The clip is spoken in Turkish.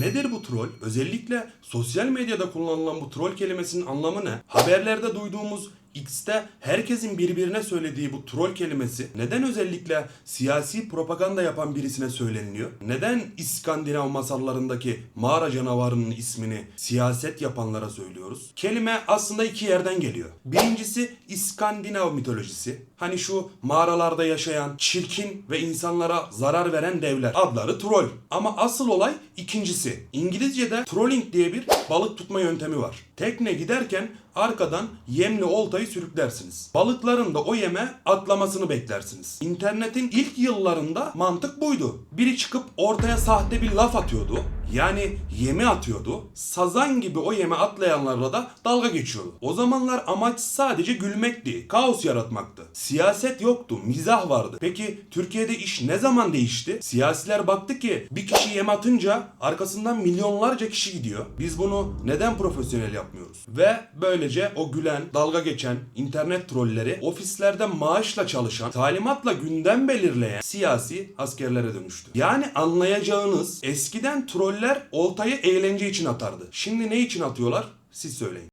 Nedir bu troll? Özellikle sosyal medyada kullanılan bu troll kelimesinin anlamı ne? Haberlerde duyduğumuz X'te herkesin birbirine söylediği bu troll kelimesi neden özellikle siyasi propaganda yapan birisine söyleniliyor? Neden İskandinav masallarındaki mağara canavarının ismini siyaset yapanlara söylüyoruz? Kelime aslında iki yerden geliyor. Birincisi İskandinav mitolojisi. Hani şu mağaralarda yaşayan çirkin ve insanlara zarar veren devler. Adları troll. Ama asıl olay ikincisi. İngilizce'de trolling diye bir balık tutma yöntemi var. Tekne giderken arkadan yemli oltayı sürüklersiniz. Balıkların da o yeme atlamasını beklersiniz. İnternetin ilk yıllarında mantık buydu. Biri çıkıp ortaya sahte bir laf atıyordu. Yani yemi atıyordu. Sazan gibi o yeme atlayanlarla da dalga geçiyordu. O zamanlar amaç sadece gülmekti. Kaos yaratmaktı. Siyaset yoktu. Mizah vardı. Peki Türkiye'de iş ne zaman değişti? Siyasiler baktı ki bir kişi yem atınca arkasından milyonlarca kişi gidiyor. Biz bunu neden profesyonel yapmıyoruz? Ve böylece o gülen, dalga geçen internet trolleri ofislerde maaşla çalışan, talimatla gündem belirleyen siyasi askerlere dönüştü. Yani anlayacağınız eskiden troller oltayı eğlence için atardı. Şimdi ne için atıyorlar? Siz söyleyin.